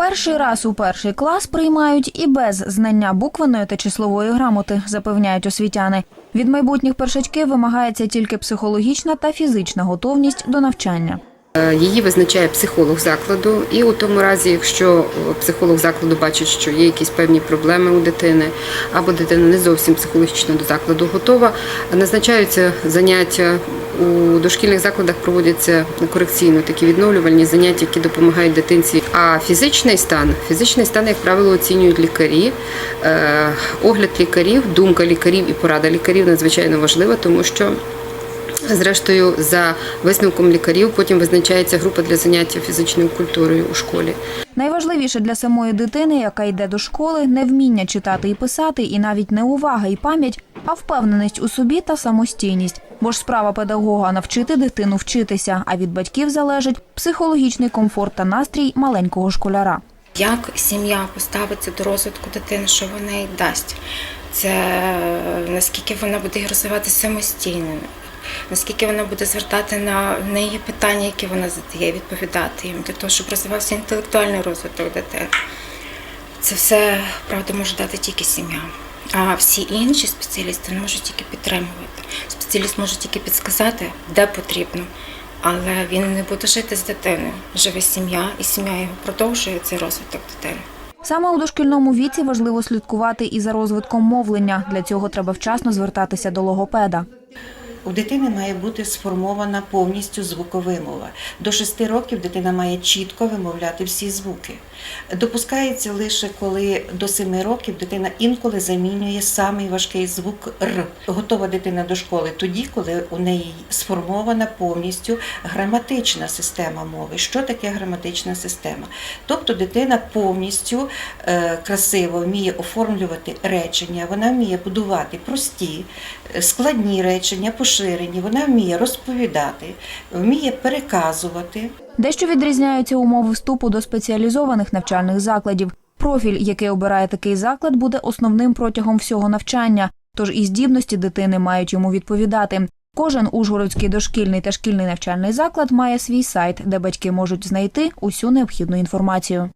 Перший раз у перший клас приймають і без знання буквеної та числової грамоти, запевняють освітяни. Від майбутніх першачків вимагається тільки психологічна та фізична готовність до навчання. Е, Її визначає психолог закладу, і у тому разі, якщо е, психолог закладу бачить, що є якісь певні проблеми у дитини, або дитина не зовсім психологічно до закладу готова, назначаються заняття у дошкільних закладах проводяться корекційно такі відновлювальні заняття, які допомагають дитинці. А фізичний стан, фізичний стан, як правило, оцінюють лікарі. Е, Огляд лікарів, думка лікарів і порада лікарів надзвичайно важлива, тому що Зрештою, за висновком лікарів, потім визначається група для заняття фізичною культурою у школі. Найважливіше для самої дитини, яка йде до школи, не вміння читати і писати, і навіть не увага і пам'ять, а впевненість у собі та самостійність. Бо ж справа педагога навчити дитину вчитися, а від батьків залежить психологічний комфорт та настрій маленького школяра. Як сім'я поставиться до розвитку дитини, що вона їй дасть? Це е, наскільки вона буде розвиватися самостійно, наскільки вона буде звертати на неї питання, які вона задає, відповідати їм для того, щоб розвивався інтелектуальний розвиток дитини. Це все правда може дати тільки сім'я. А всі інші спеціалісти можуть тільки підтримувати. Спеціаліст може тільки підсказати, де потрібно, але він не буде жити з дитиною. Живе сім'я, і сім'я його продовжує цей розвиток дитини. Саме у дошкільному віці важливо слідкувати і за розвитком мовлення. Для цього треба вчасно звертатися до логопеда. У дитини має бути сформована повністю звукова мова. До 6 років дитина має чітко вимовляти всі звуки. Допускається лише коли до 7 років дитина інколи замінює самий важкий звук Р. Готова дитина до школи тоді, коли у неї сформована повністю граматична система мови. Що таке граматична система? Тобто дитина повністю е, красиво вміє оформлювати речення, вона вміє будувати прості, е, складні речення, поширені, вона вміє розповідати, вміє переказувати. Дещо відрізняються умови вступу до спеціалізованих навчальних закладів. Профіль, який обирає такий заклад, буде основним протягом всього навчання, тож і здібності дитини мають йому відповідати. Кожен ужгородський дошкільний та шкільний навчальний заклад має свій сайт, де батьки можуть знайти усю необхідну інформацію.